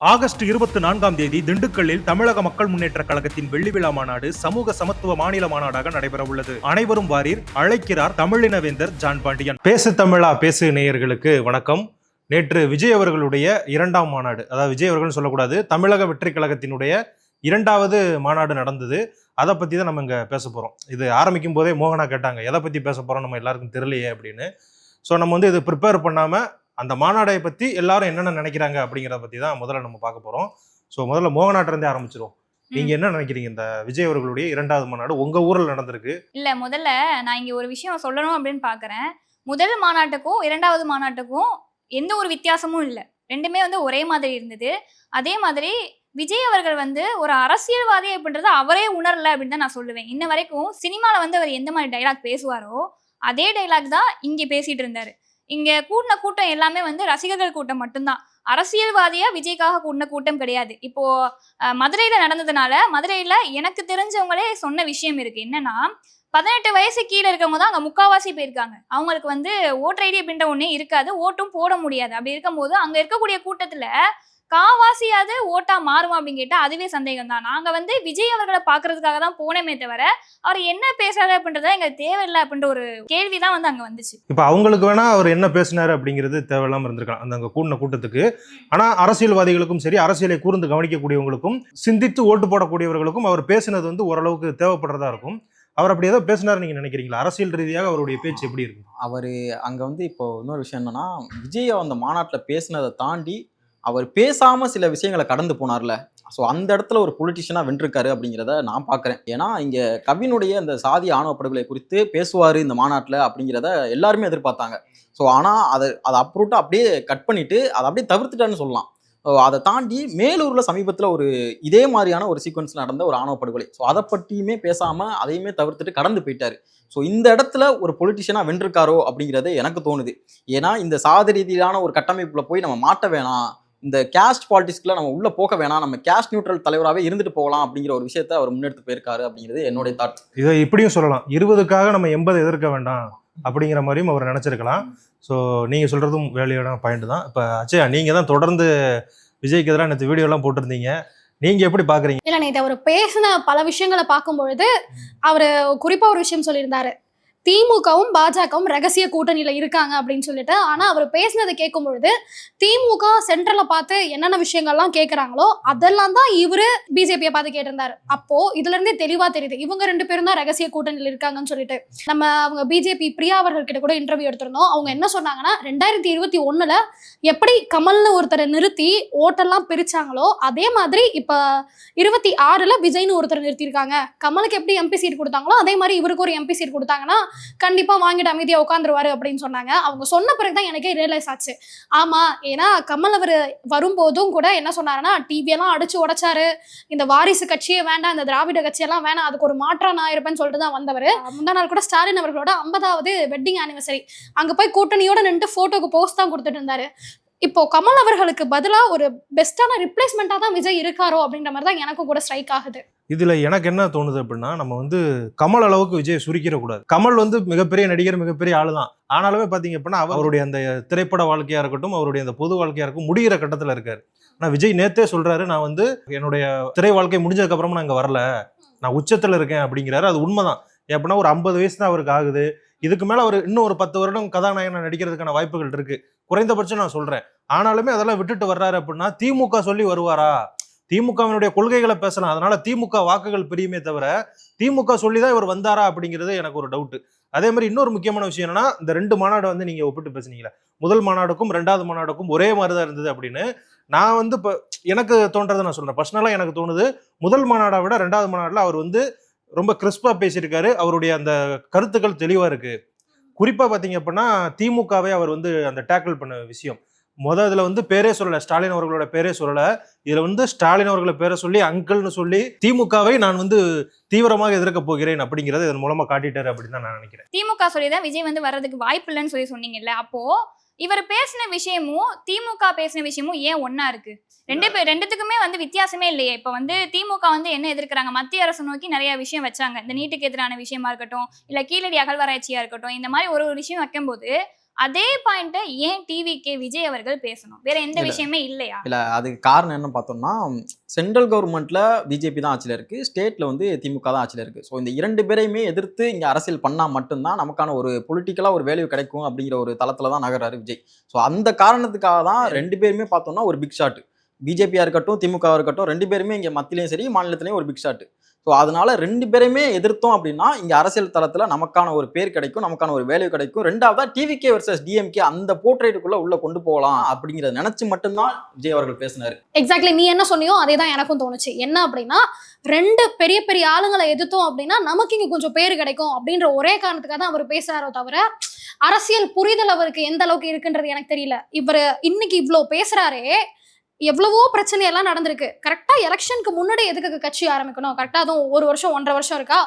August இருபத்தி நான்காம் தேதி திண்டுக்கல்லில் தமிழக மக்கள் முன்னேற்ற கழகத்தின் வெள்ளி விழா மாநாடு சமூக சமத்துவ மாநில மாநாடாக நடைபெற உள்ளது அனைவரும் வாரீர். அழைக்கிறார் தமிழினவேந்தர் ஜான் பாண்டியன். பேசு தமிழா பேசு நேயர்களுக்கு வணக்கம். நேற்று விஜய் அவர்களுடைய இரண்டாம் மாநாடு அதாவது விஜய் அவர்கள் சொல்லக்கூடாது தமிழக வெற்றி கழகத்தினுடைய இரண்டாவது மாநாடு நடந்தது. அதை பத்தி தான் நம்ம இங்க பேச போறோம். இது ஆரம்பிக்கும் போதே மோகனா கேட்டாங்க எதை பத்தி பேச போறோம்? நம்ம எல்லாருக்கும் தெரியலையே அப்படின்னு. ஸோ நம்ம வந்து இது ப்ரிப்பேர் பண்ணாமல் அந்த மாநாடை பத்தி எல்லாரும் என்னென்ன நினைக்கிறாங்க அப்படிங்கிறத பத்தி தான் முதல்ல நம்ம பார்க்க போறோம். ஸோ முதல்ல மோகனாட்ட இருந்தே ஆரம்பிச்சிருவோம். நீங்க என்ன நினைக்கிறீங்க? இந்த விஜய் அவர்களுடைய இரண்டாவது மாநாடு உங்க ஊர்ல நடந்திருக்கு. இல்ல முதல்ல நான் இங்க ஒரு விஷயம் சொல்லணும் அப்படின்னு பாக்குறேன் முதல் மாநாட்டுக்கும் இரண்டாவது மாநாட்டுக்கும் எந்த ஒரு வித்தியாசமும் இல்லை. ரெண்டுமே வந்து ஒரே மாதிரி இருந்தது. அதே மாதிரி விஜய் அவர்கள் வந்து ஒரு அரசியல்வாதி அப்படின்றத அவரே உணரல அப்படின்னு தான் நான் சொல்லுவேன். இன்ன வரைக்கும் சினிமால வந்து அவர் எந்த மாதிரி டைலாக் பேசுவாரோ அதே டைலாக் தான் இங்க பேசிட்டு இருந்தாரு. இங்க கூட்டின கூட்டம் எல்லாமே வந்து ரசிகர்கள் கூட்டம் மட்டும்தான். அரசியல்வாதியா விஜய்க்காக கூட்டின கூட்டம் கிடையாது. இப்போ மதுரையில நடந்ததுனால மதுரையில எனக்கு தெரிஞ்சவங்களே சொன்ன விஷயம் இருக்கு. என்னன்னா பதினெட்டு வயசு கீழே இருக்கவங்க தான் அங்கே முக்காவாசி போயிருக்காங்க. அவங்களுக்கு வந்து ஓட்டர் ஐடி அப்படின்ற ஒன்றே இருக்காது. ஓட்டும் போட முடியாது. அப்படி இருக்கும்போது அங்கே இருக்கக்கூடிய கூட்டத்தில் காவாசியாவது ஓட்டா மாறுமா அப்படின்னு கேட்டால் அதுவே சந்தேகம் தான் நாங்கள் வந்து விஜய் அவர்களை பார்க்கறதுக்காக தான் போனோமே தவிர அவர் என்ன பேசுறாரு அப்படின்றத எங்களுக்கு தேவையில்லை அப்படின்ற ஒரு கேள்வி தான் வந்து அங்கே வந்துச்சு. இப்போ அவங்களுக்கு வேணா அவர் என்ன பேசினாரு அப்படிங்கிறது தேவையில்லாம இருந்திருக்கலாம். அந்த அங்க கூடின கூட்டத்துக்கு. ஆனா அரசியல்வாதிகளுக்கும் சரி அரசியலை கூர்ந்து கவனிக்கக்கூடியவங்களுக்கும் சிந்தித்து ஓட்டு போடக்கூடியவர்களுக்கும் அவர் பேசினது வந்து ஓரளவுக்கு தேவைப்படுறதா இருக்கும். அவர் அப்படி ஏதோ பேசினாரு நீங்க நினைக்கிறீங்களா? அரசியல் ரீதியாக அவருடைய பேச்சு எப்படி இருக்கும்? அவர் அங்கே வந்து இப்போ இன்னொரு விஷயம் என்னன்னா விஜய் அந்த மாநாட்டில் பேசினதை தாண்டி அவர் பேசாமல் சில விஷயங்களை கடந்து போனார்ல. ஸோ அந்த இடத்துல ஒரு பொலிட்டிஷியனாக வென்றிருக்காரு அப்படிங்கிறத நான் பார்க்குறேன். ஏன்னா இங்கே கவினுடைய அந்த சாதி ஆணவ படுகொலை குறித்து பேசுவார் இந்த மாநாட்டில் அப்படிங்கிறத எல்லாருமே எதிர்பார்த்தாங்க. ஸோ ஆனால் அதை அதை அப்ரூட்டாக அப்படியே கட் பண்ணிவிட்டு அதை அப்படியே தவிர்த்துட்டான்னு சொல்லலாம். ஸோ அதை தாண்டி மேலூரில் சமீபத்தில் ஒரு இதே மாதிரியான ஒரு சீக்வன்ஸ் நடந்த ஒரு ஆணவ படுகொலை ஸோ அதை பற்றியுமே பேசாமல் அதையுமே தவிர்த்துட்டு கடந்து போயிட்டார். ஸோ இந்த இடத்துல ஒரு பொலிட்டிஷியனாக வென்றிருக்காரோ அப்படிங்கிறது எனக்கு தோணுது. ஏன்னா இந்த சாதி ரீதியிலான ஒரு கட்டமைப்பில் போய் நம்ம மாட்ட வேணாம். இந்த கேஸ்ட் பாலிட்டிக்ஸ்க்குள்ள நம்ம உள்ள போக வேணாம். நம்ம கேஸ்ட் நியூட்ரல் தலைவராகவே இருந்துட்டு போகலாம் அப்படிங்கிற ஒரு விஷயத்த அவர் முன்னெடுத்து போயிருக்காரு அப்படிங்கிறது என்னுடைய தாட் இதை இப்படியும் சொல்லலாம். இருபதுக்காக நம்ம எண்பது எதிர்க்க வேண்டாம் அப்படிங்கிற மாதிரியும் அவர் நினைச்சிருக்கலாம். ஸோ நீங்க சொல்றதும் வேலையோட பாயிண்ட் தான். இப்போ அச்சயா நீங்க தான் தொடர்ந்து விஜய்க்கு எதிராக நேற்று வீடியோலாம் போட்டிருந்தீங்க. நீங்க எப்படி பாக்குறீங்க? இல்ல நேற்று அவர் பேசின பல விஷயங்களை பார்க்கும் பொழுது அவர் குறிப்பா ஒரு விஷயம் சொல்லியிருந்தாரு. திமுகவும் பாஜகவும் ரகசிய கூட்டணியில இருக்காங்க அப்படின்னு சொல்லிட்டு ஆனா அவர் பேசினதை கேட்கும் பொழுது திமுக சென்ட்ரல பார்த்து என்னென்ன விஷயங்கள்லாம் கேட்கறாங்களோ அதெல்லாம் தான் இவரு பிஜேபியை பார்த்து கேட்டிருந்தாரு. அப்போ இதுல இருந்தே தெளிவா தெரியுது. இவங்க ரெண்டு பேரும் தான் ரகசிய கூட்டணியில் இருக்காங்கன்னு சொல்லிட்டு. நம்ம அவங்க பிஜேபி பிரியா அவர்கள் கிட்ட கூட இன்டர்வியூ எடுத்திருந்தோம். அவங்க என்ன சொன்னாங்கன்னா ரெண்டாயிரத்தி இருபத்தி ஒண்ணுல எப்படி கமல்னு ஒருத்தரை நிறுத்தி ஓட்டெல்லாம் பிரிச்சாங்களோ அதே மாதிரி இப்ப இருபத்தி ஆறுல விஜய்னு ஒருத்தர் நிறுத்தியிருக்காங்க. கமலுக்கு எப்படி எம்பி சீட் கொடுத்தாங்களோ அதே மாதிரி இவருக்கு ஒரு எம்பி சீட் கொடுத்தாங்கன்னா கண்டிப்பா வாங்கிட்டு அமைதியா உட்காந்துருவாரு அப்படின்னு சொன்னாங்க. அவங்க சொன்ன பிறகுதான் எனக்கே ரியலைஸ் ஆச்சு. ஆமா ஏன்னா கமல் அவர் வரும்போதும் கூட என்ன சொன்னாருன்னா டிவி எல்லாம் அடிச்சு உடைச்சாரு. இந்த வாரிசு கட்சியே வேண்டாம் இந்த திராவிட கட்சியெல்லாம் வேணாம் அதுக்கு ஒரு மாற்றா நான் இருப்பேன்னு சொல்லிட்டு தான் வந்தவர். முந்தா நாள் கூட ஸ்டாலின் அவர்களோட ஐம்பதாவது வெட்டிங் ஆனிவர்சரி அங்க போய் கூட்டணியோட நின்று போட்டோக்கு போஸ்ட் தான் கொடுத்துட்டு இருந்தாரு. இப்போ கமல் அவர்களுக்கு பதிலா ஒரு பெஸ்டான ரிப்ளேஸ்மெண்டா தான் விஜய் இருக்காரோ அப்படின்ற மாதிரி தான் எனக்கும் கூட ஸ்ட்ரைக் ஆகுது. இதில் எனக்கு என்ன தோணுது அப்படின்னா நம்ம வந்து கமல் அளவுக்கு விஜய் சுரிக்கிறக்கூடாது கமல் வந்து மிகப்பெரிய நடிகர் மிகப்பெரிய ஆளு தான் ஆனாலுமே பார்த்தீங்க அப்படின்னா அவருடைய அந்த திரைப்பட வாழ்க்கையாக இருக்கட்டும் அவருடைய அந்த பொது வாழ்க்கையாக இருக்கும் முடிகிற கட்டத்தில் இருக்கார். ஆனால் விஜய் நேத்தே சொல்கிறாரு நான் வந்து என்னுடைய திரை வாழ்க்கை முடிஞ்சதுக்கப்புறமா நான் இங்கே வரல. நான் உச்சத்தில் இருக்கேன் அப்படிங்கிறாரு. அது உண்மைதான். எப்படின்னா ஒரு ஐம்பது வயசு தான் அவருக்கு ஆகுது. இதுக்கு மேலே அவர் இன்னும் ஒரு பத்து வருடம் கதாநாயகனை நடிக்கிறதுக்கான வாய்ப்புகள் இருக்குது குறைந்தபட்சம் நான் சொல்கிறேன் ஆனாலுமே அதெல்லாம் விட்டுட்டு வர்றாரு அப்படின்னா திமுக சொல்லி வருவாரா? திமுகவினுடைய கொள்கைகளை பேசலாம். அதனால திமுக வாக்குகள் பிரியுமே தவிர திமுக சொல்லி தான் இவர் வந்தாரா அப்படிங்கிறது எனக்கு ஒரு டவுட் அதே மாதிரி இன்னொரு முக்கியமான விஷயம் என்னன்னா இந்த ரெண்டு மாநாடு வந்து நீங்க ஒப்பிட்டு பேசுனீங்களா முதல் மாநாடுக்கும் ரெண்டாவது மாநாடுக்கும் ஒரே மாதிரி தான் இருந்தது அப்படின்னு. நான் வந்து இப்போ எனக்கு தோன்றதை நான் சொல்றேன். பர்சனலாக எனக்கு தோணுது முதல் மாநாடை விட ரெண்டாவது மாநாட்டில் அவர் வந்து ரொம்ப கிறிஸ்பா பேசியிருக்காரு. அவருடைய அந்த கருத்துக்கள் தெளிவா இருக்கு. குறிப்பா பாத்தீங்க அப்படின்னா திமுகவை அவர் வந்து அந்த டேக்கிள் பண்ண விஷயம். முத இதில் வந்து பேரே சொல்லலை. ஸ்டாலின் அவர்களோட பேரே சொல்லலை. இதில் வந்து ஸ்டாலின் அவர்களை பேரை சொல்லி அங்கிள்னு சொல்லி திமுகவை நான் வந்து தீவிரமாக எதிர்க்க போகிறேன் அப்படிங்கிறத இதன் மூலமா காட்டிட்டாரு அப்படின்னு தான் நான் நினைக்கிறேன். திமுக சொல்லி தான் விஜய் வந்து வர்றதுக்கு வாய்ப்பு இல்லைன்னு சொல்லி சொன்னீங்கல்ல. அப்போ இவர் பேசின விஷயமும் திமுக பேசின விஷயமும் ஏன் ஒன்னா இருக்கு? ரெண்டு பேர் ரெண்டுத்துக்குமே வந்து வித்தியாசமே இல்லையே. இப்போ வந்து திமுக வந்து என்ன எதிர்க்கிறாங்க? மத்திய அரசு நோக்கி நிறைய விஷயம் வச்சாங்க. இந்த நீட்டுக்கு எதிரான விஷயமா இருக்கட்டும் இல்ல கீழடி அகழ்வாராய்ச்சியா இருக்கட்டும் இந்த மாதிரி ஒரு ஒரு விஷயம் வைக்கும்போது அதே பாயிண்ட்டை ஏன் டிவிகே விஜய் அவர்கள் பேசணும்? வேற எந்த. விஷயமே இல்லையா? இல்ல அதுக்கு காரணம் என்ன பார்த்தோம்னா சென்ட்ரல் கவர்மெண்ட்ல பிஜேபி தான் ஆட்சியில் இருக்கு ஸ்டேட்ல வந்து திமுக தான் ஆட்சியில் இருக்கு. ஸோ இந்த இரண்டு பேரையுமே எதிர்த்து இங்க அரசியல் பண்ணா மட்டும்தான் நமக்கான ஒரு பொலிட்டிக்கலா ஒரு வேல்யூ கிடைக்கும் அப்படிங்கிற ஒரு தளத்துல தான் நகர்றாரு விஜய். ஸோ அந்த காரணத்துக்காக தான் ரெண்டு பேருமே பார்த்தோம்னா ஒரு பிக் ஷாட் பிஜேபியா இருக்கட்டும் திமுக இருக்கட்டும் ரெண்டு பேருமே இங்க மத்தியிலையும் சரி மாநிலத்திலையும் ஒரு பிக் ஷாட் ஸோ அதனால ரெண்டு பேருமே எதிர்த்தோம் அப்படின்னா இங்கே அரசியல் தளத்தில் நமக்கான ஒரு பேர் கிடைக்கும் நமக்கான ஒரு வேல்யூ கிடைக்கும். ரெண்டாவதா டிவிகே வர்சஸ் டிஎம்கே அந்த போர்ட்ரேட்டுக்குள்ள உள்ள கொண்டு போகலாம் அப்படிங்கிறத நினைச்சு மட்டும்தான் விஜய் அவர்கள் பேசினார். எக்ஸாக்ட்லி நீ என்ன சொன்னியோ அதே தான் எனக்கும் தோணுச்சு. என்ன அப்படின்னா ரெண்டு பெரிய பெரிய ஆளுங்களை எதிர்த்தோம் அப்படின்னா நமக்கு இங்க கொஞ்சம் பேர் கிடைக்கும் அப்படின்ற ஒரே காரணத்துக்காக தான் அவர் பேசுறாரோ தவிர அரசியல் புரிதல் அவருக்கு எந்த அளவுக்கு இருக்குன்றது எனக்கு தெரியல. இவர் இன்னைக்கு இவ்வளோ பேசுறாரே எவ்வளவோ பிரச்சனையெல்லாம் நடந்திருக்கு. கரெக்டாக எலெக்ஷனுக்கு முன்னாடி எதுக்கு கட்சி ஆரம்பிக்கணும்? கரெக்டாக அதுவும் ஒரு வருஷம் ஒன்றரை வருஷம் இருக்கா?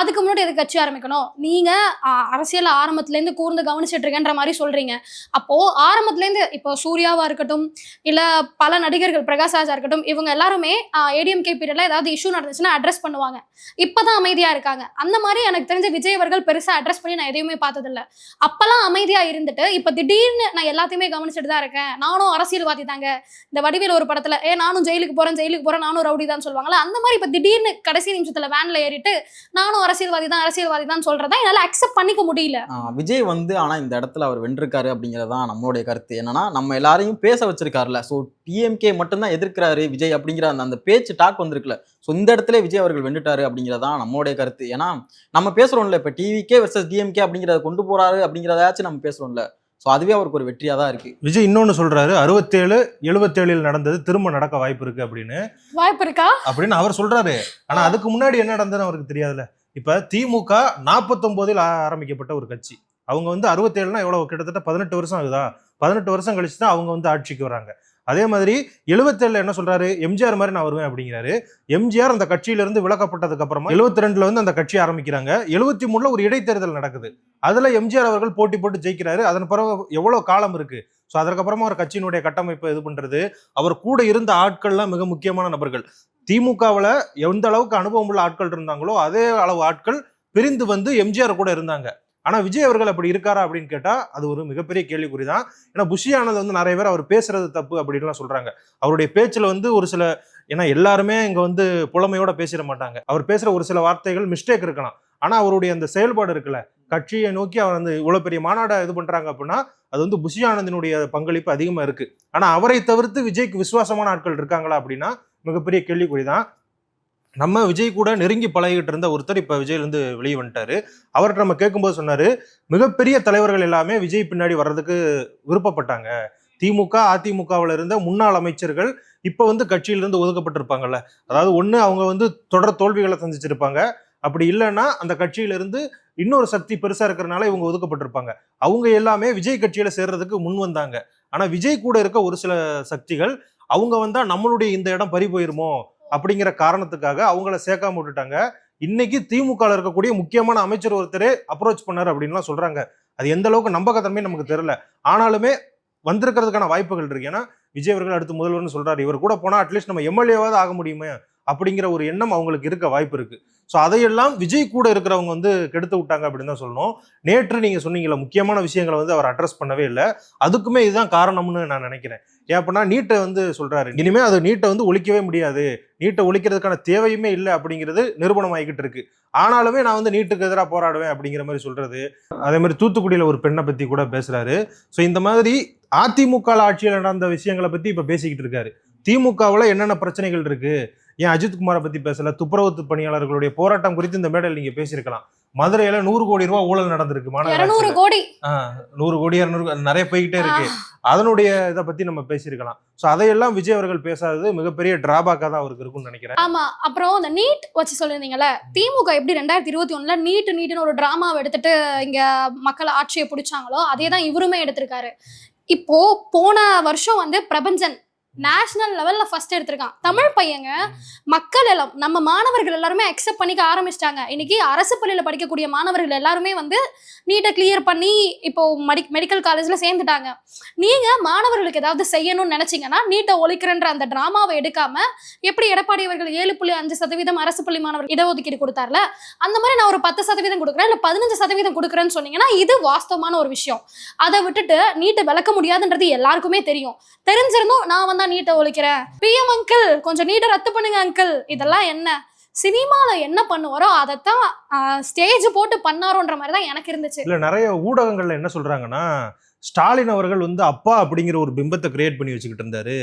அதுக்கு முன்னாடி எதுக்கு கட்சி ஆரம்பிக்கணும்? நீங்கள் அரசியல் ஆரம்பத்துலேருந்து கூர்ந்து கவனிச்சிட்டு இருக்கேன்ற மாதிரி சொல்கிறீங்க அப்போது ஆரம்பத்துலேருந்து இப்போ சூர்யாவாக இருக்கட்டும் இல்லை பல நடிகர்கள் பிரகாஷ் ராஜா இருக்கட்டும் இவங்க எல்லாருமே ஏடிஎம்கே பீரியடில் ஏதாவது இஷ்யூ நடந்துச்சுன்னா அட்ரஸ் பண்ணுவாங்க. இப்போ தான் அமைதியாக இருக்காங்க. அந்த மாதிரி எனக்கு தெரிஞ்ச விஜய் அவர்கள் அட்ரஸ் பண்ணி நான் எதையுமே பார்த்ததில்ல. அப்போல்லாம் அமைதியாக இருந்துட்டு இப்போ திடீர்னு நான் எல்லாத்தையுமே கவனிச்சுட்டு தான் இருக்கேன். நானும் அரசியல்வாதி தாங்க. இந்த வடிவேல் ஒரு படத்துல ஏ நானும் ஜெயிலுக்கு போறேன் ஜெயிலுக்கு போறேன் நானும் ரவுடி தான் சொல்லுவாங்களா அந்த மாதிரி இப்ப திடீர்னு கடைசி நிமிஷத்துல வேன்ல ஏறிட்டு நானும் அரசியல்வாதி தான் அரசியல்வாதி தான் சொல்றதா என்னால அக்செப்ட் பண்ணிக்க முடியல. விஜய் வந்து ஆனா இந்த இடத்துல அவர் வென்றிருக்காரு அப்படிங்கறதான் நம்மளுடைய கருத்து. என்னன்னா நம்ம எல்லாரையும் பேச வச்சிருக்காருல ஸோ டிஎம்கே மட்டும்தான் எதிர்க்கிறாரு விஜய் அப்படிங்கிற அந்த அந்த பேச்சு டாக் வந்திருக்குல ஸோ இந்த இடத்துல விஜய் அவர்கள் வென்றுட்டாரு அப்படிங்கிறது தான் நம்மளுடைய கருத்து. ஏன்னா நம்ம பேசுறோம்ல இப்போ டிவிகே வெர்சஸ் டிஎம்கே அப்படிங்கிறத கொண்டு போறாரு அப்படிங்கிறதாச்சும் நம்ம பேசுறோம்ல. ஸோ அதுவே அவருக்கு ஒரு வெற்றியா தான் இருக்கு. விஜய் இன்னொன்னு சொல்றாரு அறுபத்தேழு எழுபத்தேழில் நடந்தது திரும்ப நடக்க வாய்ப்பு இருக்கு அப்படின்னு. வாய்ப்பு இருக்கா? அப்படின்னு அவர் சொல்றாரு. ஆனா அதுக்கு முன்னாடி என்ன நடந்ததுன்னு அவருக்கு தெரியாதுல்ல. இப்ப திமுக நாற்பத்தொன்பதில் ஆரம்பிக்கப்பட்ட ஒரு கட்சி. அவங்க வந்து அறுபத்தேழுனா எவ்வளவு? கிட்டத்தட்ட பதினெட்டு வருஷம் ஆகுதா? பதினெட்டு வருஷம் கழிச்சு தான் அவங்க வந்து ஆட்சிக்கு வராங்க. அதே மாதிரி எழுபத்தேழுல என்ன சொல்றாரு? எம்ஜிஆர் மாதிரி நான் வருவேன் அப்படிங்கிறாரு. எம்ஜிஆர் அந்த கட்சியிலிருந்து விலக்கப்பட்டதுக்கு அப்புறமா எழுபத்தி ரெண்டுல வந்து அந்த கட்சி ஆரம்பிக்கிறாங்க. எழுபத்தி மூணுல ஒரு இடைத்தேர்தல் நடக்குது. அதுல எம்ஜிஆர் அவர்கள் போட்டி போட்டு ஜெயிக்கிறாரு. அதன் பிறகு எவ்வளவு காலம் இருக்கு? ஸோ அதற்கப்புறமா அவர் கட்சியினுடைய கட்டமைப்பை இது பண்றது. அவர் கூட இருந்த ஆட்கள்லாம் மிக முக்கியமான நபர்கள். திமுகவில் எந்த அளவுக்கு அனுபவம் உள்ள ஆட்கள் இருந்தாங்களோ அதே அளவு ஆட்கள் பிரிந்து வந்து எம்ஜிஆர் கூட இருந்தாங்க. ஆனால் விஜய் அவர்கள் அப்படி இருக்காரா அப்படின்னு கேட்டால் அது ஒரு மிகப்பெரிய கேள்விக்குறி தான் ஏன்னா புஷி வந்து நிறைய பேர் அவர் பேசுறது தப்பு அப்படின்லாம் சொல்கிறாங்க அவருடைய பேச்சில் வந்து ஒரு சில ஏன்னா எல்லாருமே இங்கே வந்து புலமையோட பேசிட மாட்டாங்க. அவர் பேசுகிற ஒரு சில வார்த்தைகள் மிஸ்டேக் இருக்கலாம். ஆனால் அவருடைய அந்த செயல்பாடு இருக்குல்ல கட்சியை நோக்கி அவர் வந்து இவ்வளோ பெரிய மாநாடை இது பண்ணுறாங்க அப்படின்னா அது வந்து புஷி ஆனந்தினுடைய பங்களிப்பு அதிகமாக இருக்குது ஆனால் அவரை தவிர்த்து விஜய்க்கு விசுவாசமான ஆட்கள் இருக்காங்களா அப்படின்னா மிகப்பெரிய கேள்விக்குறி தான் நம்ம விஜய் கூட நெருங்கி பழகிட்டு இருந்த ஒருத்தர் இப்ப விஜய்லேருந்து வெளியே வந்துட்டாரு. அவர்கிட்ட நம்ம கேட்கும்போது சொன்னாரு மிகப்பெரிய தலைவர்கள் எல்லாமே விஜய் பின்னாடி வர்றதுக்கு விருப்பப்பட்டாங்க. திமுக அதிமுகவில் இருந்த முன்னாள் அமைச்சர்கள் இப்போ வந்து கட்சியிலிருந்து ஒதுக்கப்பட்டிருப்பாங்கல்ல. அதாவது ஒன்று அவங்க வந்து தொடர் தோல்விகளை சந்திச்சிருப்பாங்க. அப்படி இல்லைன்னா அந்த கட்சியிலிருந்து இன்னொரு சக்தி பெருசாக இருக்கிறனால இவங்க ஒதுக்கப்பட்டிருப்பாங்க. அவங்க எல்லாமே விஜய் கட்சியில் சேர்றதுக்கு முன் வந்தாங்க. ஆனால் விஜய் கூட இருக்க ஒரு சில சக்திகள் அவங்க வந்தால் நம்மளுடைய இந்த இடம் பறி போயிருமோ? அப்படிங்கிற காரணத்துக்காக அவங்கள சேர்க்காம விட்டுட்டாங்க. இன்னைக்கு திமுக இருக்கக்கூடிய முக்கியமான அமைச்சர் ஒருத்தரே அப்ரோச் பண்ணார் அப்படின்லாம் சொல்றாங்க. அது எந்த அளவுக்கு நம்பகத்தன்மை நமக்கு தெரியல. ஆனாலுமே வந்திருக்கிறதுக்கான வாய்ப்புகள் இருக்கு. ஏன்னா விஜய் அவர்கள் அடுத்து முதல்வர்னு சொல்றாரு. இவர் கூட போனா அட்லீஸ்ட் நம்ம எம்எல்ஏவாவது ஆக முடியுமே. அப்படிங்கிற ஒரு எண்ணம் அவங்களுக்கு இருக்க வாய்ப்பு இருக்கு. ஸோ அதையெல்லாம் விஜய் கூட இருக்கிறவங்க வந்து கெடுத்து விட்டாங்க அப்படின்னு தான் சொல்லணும். நேற்று நீங்க சொன்னீங்களா முக்கியமான விஷயங்களை வந்து அவர் அட்ரஸ் பண்ணவே இல்லை. அதுக்குமே இதுதான் காரணம்னு நான் நினைக்கிறேன். ஏன் அப்படின்னா நீட்டை வந்து சொல்றாரு. இனிமே அது நீட்டை வந்து ஒழிக்கவே முடியாது. நீட்டை ஒழிக்கிறதுக்கான தேவையுமே இல்லை அப்படிங்கிறது நிரூபணம் ஆகிக்கிட்டு இருக்கு. ஆனாலுமே நான் வந்து நீட்டுக்கு எதிராக போராடுவேன் அப்படிங்கிற மாதிரி சொல்றது. அதே மாதிரி தூத்துக்குடியில் ஒரு பெண்ணை பத்தி கூட பேசுறாரு. ஸோ இந்த மாதிரி அதிமுக ஆட்சியில் நடந்த விஷயங்களை பத்தி இப்போ பேசிக்கிட்டு இருக்காரு. திமுகவில் என்னென்ன பிரச்சனைகள் இருக்குது ஏன் அஜித்குமாரை பத்தி பேசல? துப்புரவு பணியாளர்களுடைய போராட்டம் குறித்து இந்த மேடையில் நீங்க பேசியிருக்கலாம். மதுரையில நூறு கோடி ரூபாய் ஊழல் நடந்திருக்கு இருநூறு மாநகராட்சியில கோடி நூறு கோடி இரநூறு நிறைய போய்கிட்டே இருக்கு. அதனுடைய இதை பத்தி நம்ம பேசியிருக்கலாம். ஸோ அதையெல்லாம் விஜய் அவர்கள் பேசாதது மிகப்பெரிய டிராபேக்காக தான் அவருக்கு இருக்கும்னு நினைக்கிறேன். ஆமா. அப்புறம் அந்த நீட் வச்சு சொல்லியிருந்தீங்கல்ல திமுக எப்படி ரெண்டாயிரத்தி இருபத்தி ஒண்ணுல நீட் நீட்னு ஒரு டிராமாவை எடுத்துட்டு இங்க மக்கள் ஆட்சியை பிடிச்சாங்களோ அதே தான் இவருமே எடுத்திருக்காரு. இப்போ போன வருஷம் வந்து பிரபஞ்சன் நேஷனல் லெவல்ல ஃபர்ஸ்ட் எடுத்திருக்கான். தமிழ் பையங்க மக்கள் எல்லாம் நம்ம மாணவர்கள் எல்லாருமே அக்செப்ட் பண்ணிக்க ஆரம்பிச்சிட்டாங்க. இன்னைக்கு அரசு பள்ளியில படிக்கக்கூடிய மாணவர்கள் எல்லாருமே வந்து நீட்டை கிளியர் பண்ணி இப்போ மெடி மெடிக்கல் காலேஜ்ல சேர்ந்துட்டாங்க. நீங்க மாணவர்களுக்கு ஏதாவது செய்யணும்னு நினைச்சீங்கன்னா நீட்டை ஒழிக்கிறன்ற அந்த டிராமாவை எடுக்காம எப்படி எடப்பாடி அவர்கள் ஏழு புள்ளி அஞ்சு சதவீதம் அரசு பள்ளி மாணவர் இடஒதுக்கீடு கொடுத்தார்ல அந்த மாதிரி நான் ஒரு பத்து சதவீதம் கொடுக்குறேன் இல்ல பதினஞ்சு சதவீதம் கொடுக்குறேன்னு சொன்னீங்கன்னா இது வாஸ்தவமான ஒரு விஷயம். அதை விட்டுட்டு நீட்டை விளக்க முடியாதுன்றது எல்லாருக்குமே தெரியும். தெரிஞ்சிருந்தும் நான் வந்தா நீட்டை ஒழிக்கிறேன் பிஎம் அங்கிள் கொஞ்சம் நீட்டை ரத்து பண்ணுங்க அங்கிள் இதெல்லாம் என்ன? சினிமால என்ன பண்ணுவாரோ அதைத்தான் ஸ்டேஜ் போட்டு பண்ணாரோன்ற மாதிரி தான் எனக்கு இருந்துச்சு. இல்ல நிறைய ஊடகங்கள்ல என்ன சொல்றாங்கன்னா ஸ்டாலின் அவர்கள் வந்து அப்பா அப்படிங்கிற ஒரு பிம்பத்தை கிரியேட் பண்ணி வச்சுக்கிட்டு இருந்தாரு.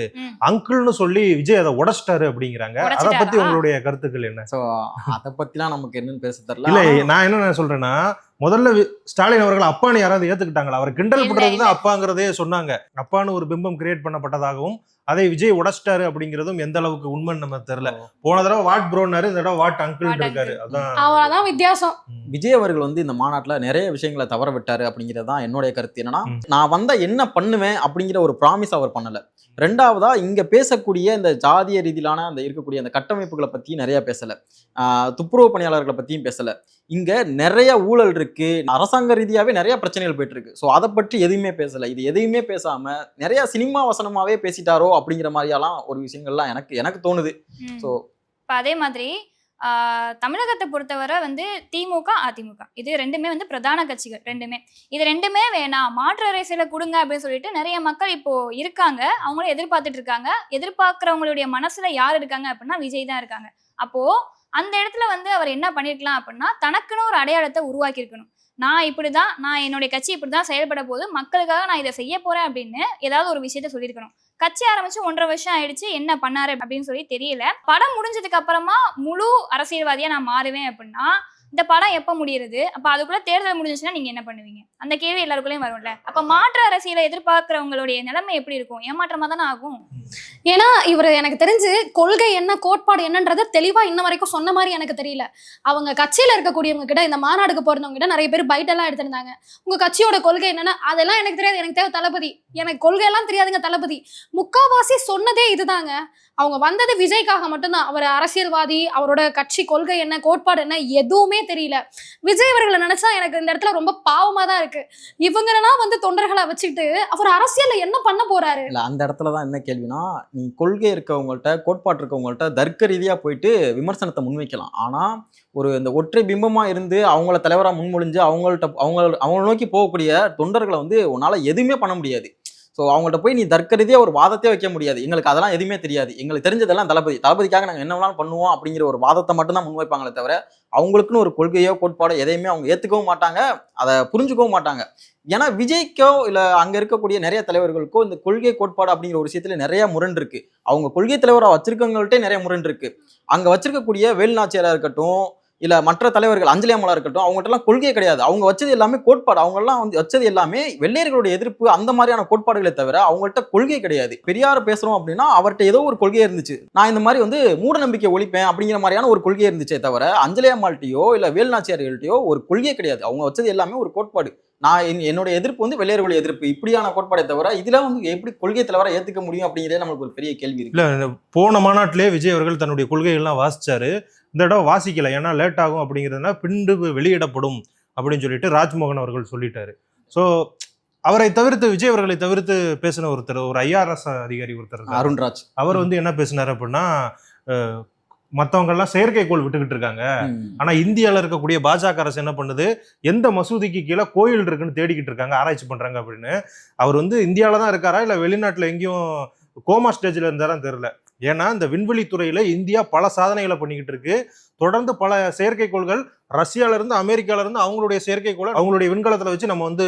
அங்கிள்னு சொல்லி விஜய் அதை உடைச்சிட்டாரு அப்படிங்கிறாங்க. அதை? பத்தி உங்களுடைய கருத்துக்கள் என்ன? ஸோ அதை பத்திலாம் நமக்கு என்னன்னு பேச தெரியல. இல்ல நான் என்ன சொல்றேன்னா முதல்ல ஸ்டாலின் அவர்கள் அப்பான்னு யாராவது ஏத்துக்கிட்டாங்களா? அவர் கிண்டல் பண்றது. தான் அப்பாங்கிறதே சொன்னாங்க. அப்பான்னு ஒரு பிம்பம் கிரியேட் பண்ணப்பட்டதாகவும் அதை விஜய் உடைச்சிட்டாரு அப்படிங்கிறதும் எந்த அளவுக்கு உண்மைன்னு நம்ம தெரியல. போன தடவை வாட் ப்ரோனாரு இந்த தடவை வாட் அங்கிள் இருக்காரு. uncle. அதான். அவ்வளவுதான் வித்தியாசம். விஜய் அவர்கள் வந்து இந்த மாநாட்டுல நிறைய விஷயங்களை தவற விட்டாரு அப்படிங்கிறது தான் என்னுடைய கருத்து. என்னன்னா. நான் வந்தா என்ன பண்ணுவேன் அப்படிங்கிற ஒரு ப்ராமிஸ் அவர் பண்ணல. ரெண்டாவதா இங்க பேசக்கூடிய இந்த ஜாதிய ரீதியிலான அந்த இருக்கக்கூடிய அந்த கட்டமைப்புகளை பத்தி நிறைய பேசல. துப்புரவு பணியாளர்களை பத்தியும் பேசல. இங்க நிறைய ஊழல் இருக்கு. அரசாங்க ரீதியாவே நிறைய பிரச்சனைகள் போயிட்டு இருக்கு ஸோ அதை பற்றி எதுவுமே பேசல. இது எதையுமே பேசாம நிறைய சினிமா வசனமாவே பேசிட்டாரோ அப்படிங்கிற மாதிரியெல்லாம் ஒரு விஷயங்கள்லாம் எனக்கு எனக்கு தோணுது. ஸோ இப்போ அதே மாதிரி தமிழகத்தை பொறுத்தவரை வந்து திமுக அதிமுக. இது ரெண்டுமே வந்து பிரதான கட்சிகள் ரெண்டுமே. இது ரெண்டுமே வேணாம் மாற்று அரசியலை கொடுங்க அப்படின்னு சொல்லிட்டு நிறைய மக்கள் இப்போ இருக்காங்க. அவங்களும் எதிர்பார்த்துட்டு இருக்காங்க. எதிர்பார்க்கறவங்களுடைய மனசுல யார் இருக்காங்க அப்படின்னா விஜய் தான் இருக்காங்க. அப்போ அந்த இடத்துல வந்து அவர் என்ன பண்ணிருக்கலாம் அப்படின்னா தனக்குன்னு ஒரு அடையாளத்தை உருவாக்கியிருக்கணும். நான் இப்படி தான் நான் என்னுடைய கட்சி இப்படி தான் செயல்பட போது மக்களுக்காக நான் இதை செய்ய போறேன் அப்படின்னு ஏதாவது ஒரு விஷயத்த சொல்லியிருக்கணும். கட்சி ஆரம்பிச்சு ஒன்றரை வருஷம் ஆயிடுச்சு என்ன பண்ணாரு அப்படின்னு சொல்லி தெரியல. படம் முடிஞ்சதுக்கு அப்புறமா முழு அரசியல்வாதியா நான் மாறுவேன் அப்படின்னா இந்த படம் எப்ப முடியுறது? அப்ப அதுக்குள்ள தேர்தல் முடிஞ்சிச்சுன்னா நீங்க என்ன பண்ணுவீங்க? அந்த கேள்வி எல்லாருக்குள்ளயும் வரும்ல. அப்ப மாற்று அரசியலை எதிர்பார்க்கிறவங்களுடைய நிலைமை எப்படி இருக்கும்? ஏமாற்றமா தானே ஆகும்? ஏன்னா இவர் எனக்கு தெரிஞ்சு கொள்கை என்ன கோட்பாடு என்னன்றத தெளிவா இன்ன வரைக்கும் சொன்ன மாதிரி எனக்கு தெரியல. அவங்க கட்சியில இருக்கக்கூடியவங்க கிட்ட இந்த மாநாடுக்கு போறவங்க கிட்ட நிறைய பேர் பைட் எல்லாம் எடுத்திருந்தாங்க உங்க கட்சியோட கொள்கை என்னன்னா அதெல்லாம் எனக்கு தெரியாது எனக்கு தேவை தளபதி. எனக்கு கொள்கை எல்லாம் தெரியாதுங்க தளபதி. முக்காவாசி சொன்னதே இதுதாங்க. அவங்க வந்தது விஜய்க்காக மட்டும்தான். அவர் அரசியல்வாதி அவரோட கட்சி கொள்கை என்ன கோட்பாடு என்ன எதுவுமே தெரியல. விஜய் அவர்களை நினைச்சா எனக்கு இந்த இடத்துல ரொம்ப பாவமா தான் இருக்கு. இவங்களெல்லாம் வந்து தொண்டர்களை வச்சுக்கிட்டு அவர் அரசியல்ல என்ன பண்ண போறாரு? இல்ல அந்த இடத்துல தான் என்ன கேள்வினா நீ கொள்கை இருக்கவங்கள்ட்ட கோட்பாட்டு இருக்கவங்கள்ட்ட தர்க்க ரீதியாக போயிட்டு விமர்சனத்தை முன்வைக்கலாம். ஆனால் ஒரு இந்த ஒற்றை பிம்பமாக இருந்து அவங்கள தலைவராக முன்மொழிஞ்சு அவங்கள்ட்ட அவங்க அவங்கள நோக்கி போகக்கூடிய தொண்டர்களை வந்து உன்னால் எதுவுமே பண்ண முடியாது. ஸோ அவங்கள்ட்ட போய் நீ தர்க்க ரீதியாக ஒரு வாதத்தையே வைக்க முடியாது. எங்களுக்கு அதெல்லாம் எதுவுமே தெரியாது. எங்களுக்கு தெரிஞ்சதெல்லாம் தளபதி தளபதிக்காக நாங்கள் என்ன வேணாலும் பண்ணுவோம் அப்படிங்கிற ஒரு வாதத்தை மட்டும்தான் முன்வைப்பாங்களே தவிர அவங்களுக்குன்னு ஒரு கொள்கையோ கோட்பாடோ எதையுமே அவங்க ஏற்றுக்கவும் மாட்டாங்க. அதை புரிஞ்சுக்கவும் மாட்டாங்க. ஏன்னா விஜய்க்கோ இல்லை அங்கே இருக்கக்கூடிய நிறைய தலைவர்களுக்கோ இந்த கொள்கை கோட்பாடு அப்படிங்கிற ஒரு விஷயத்துல நிறைய முரண் இருக்கு அவங்க கொள்கை தலைவராக வச்சிருக்கவங்கள்ட்டே நிறைய முரண் இருக்கு அங்கே வச்சிருக்கக்கூடிய வேலுநாச்சியாரா இருக்கட்டும் இல்லை மற்ற தலைவர்கள் அஞ்சலி அமலா இருக்கட்டும் அவங்கள்ட்டலாம் கொள்கை கொள்கையே கிடையாது. அவங்க வச்சது எல்லாமே கோட்பாடு. அவங்கெல்லாம் வந்து வச்சது எல்லாமே வெள்ளையர்களுடைய எதிர்ப்பு அந்த மாதிரியான கோட்பாடுகளை தவிர அவங்கள்ட்ட கொள்கை கிடையாது. பெரியார் பேசுகிறோம் அப்படின்னா அவர்கிட்ட ஏதோ ஒரு கொள்கை இருந்துச்சு. நான் இந்த மாதிரி வந்து மூட நம்பிக்கை ஒழிப்பேன் அப்படிங்கிற மாதிரியான ஒரு கொள்கை இருந்துச்சே தவிர அஞ்சலி அம்மாள்கிட்டயோ இல்லை வேலுநாச்சியார்கள்ட்டயோ ஒரு கொள்கை கிடையாது. அவங்க வச்சது எல்லாமே ஒரு கோட்பாடு. நான் என்- என்னோட எதிர்ப்பு வந்து வெள்ளையர்களுடைய எதிர்ப்பு. இப்படியான கோட்பாடை தவிர இதுல வந்து எப்படி கொள்கை தலைவரா ஏத்துக்க முடியும் அப்படிங்கிறதே நம்மளுக்கு ஒரு பெரிய கேள்வி இருக்கு. இல்ல போன மாநாட்டிலே விஜய் அவர்கள் தன்னுடைய கொள்கைகள்லாம் வாசிச்சாரு. இந்த தடவை வாசிக்கல ஏன்னா லேட் ஆகும் அப்படிங்கிறதுனா பிண்டு வெளியிடப்படும் அப்படின்னு சொல்லிட்டு ராஜ்மோகன் அவர்கள் சொல்லிட்டாரு. ஸோ அவரை தவிர்த்து விஜய் அவர்களை தவிர்த்து பேசின ஒருத்தர் ஒரு ஐஆர்எஸ் அதிகாரி ஒருத்தர். அருண்ராஜ். அவர் வந்து என்ன பேசினார் அப்படின்னா எல்லாம் செயற்கைக்கோள் விட்டுக்கிட்டு இருக்காங்க. ம். ஆனா இந்தியால இருக்கக்கூடிய பாஜக அரசு என்ன பண்ணுது? எந்த மசூதிக்கு கீழே கோயில் இருக்குன்னு தேடிக்கிட்டு இருக்காங்க ஆராய்ச்சி பண்றாங்க அப்படின்னு. அவர் வந்து இந்தியால தான் இருக்காரா? இல்ல வெளிநாட்டுல எங்கேயும் கோமா ஸ்டேஜ்ல இருந்தாரான்னு தெரியல. ஏன்னா இந்த விண்வெளி துறையில இந்தியா பல சாதனைகளை பண்ணிக்கிட்டு இருக்கு. தொடர்ந்து பல செயற்கைக்கோள்கள் ரஷ்யால இருந்து அமெரிக்கால இருந்து அவங்களுடைய செயற்கைக்கோளை அவங்களுடைய விண்கலத்துல வச்சு நம்ம வந்து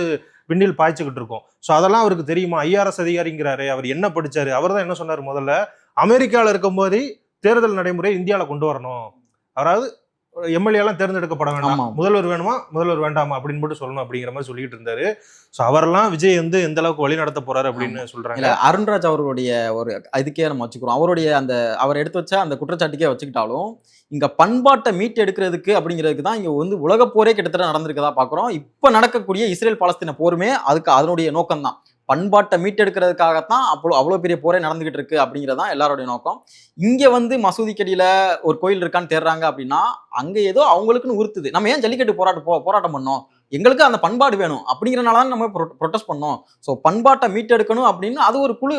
விண்ணில் பாய்ச்சிக்கிட்டு இருக்கோம். ஸோ அதெல்லாம் அவருக்கு தெரியுமா? ஐஆர்எஸ் அதிகாரிங்கிறாரு அவர் என்ன படிச்சாரு? அவர் தான் என்ன சொன்னார் முதல்ல? அமெரிக்கால இருக்கும்போதே தேர்தல் நடைமுறை இந்தியால கொண்டு வரணும். அதாவது எம்எல்ஏ எல்லாம் தேர்ந்தெடுக்கப்பட வேண்டாம். முதல்வர் வேணுமா? முதல்வர் வேண்டாமா? அப்படின்னு மட்டும் சொல்லணும் அப்படிங்கிற மாதிரி சொல்லிட்டு இருந்தாரு. ஸோ அவரெல்லாம் விஜய் வந்து எந்த அளவுக்கு வழி நடத்த போறாரு அப்படின்னு சொல்றாங்க. இல்ல அருண்ராஜ் அவர்களுடைய ஒரு இதுக்கே நம்ம வச்சுக்கிறோம். அவருடைய அந்த அவர் எடுத்து வச்ச அந்த குற்றச்சாட்டுக்கே வச்சுக்கிட்டாலும் இங்க பண்பாட்டை மீட்டு எடுக்கிறதுக்கு அப்படிங்கிறதுக்கு தான் இங்க வந்து உலக போரே கிட்டத்தட்ட நடந்திருக்கதா பாக்குறோம். இப்ப நடக்கக்கூடிய இஸ்ரேல் பாலஸ்தீன போருமே அதுக்கு அதனுடைய நோக்கம் தான் பண்பாட்டை மீட்டெடுக்கிறதுக்காகத்தான் அவ்வளோ அவ்வளோ பெரிய போரே நடந்துகிட்டு இருக்கு அப்படிங்கிறதான் எல்லாருடைய நோக்கம். இங்கே வந்து மசூதிக்கடியில் ஒரு கோயில் இருக்கான்னு தேடுறாங்க அப்படின்னா அங்கே ஏதோ அவங்களுக்குன்னு உறுத்துது. நம்ம ஏன் ஜல்லிக்கட்டு போராட்டம் போ போராட்டம் பண்ணோம்? எங்களுக்கு அந்த பண்பாடு வேணும். அப்படிங்கிறனால தான் நம்ம ப்ரொட்டஸ்ட் பண்ணோம். ஸோ பண்பாட்டை மீட்டெடுக்கணும் அப்படின்னு அது ஒரு குழு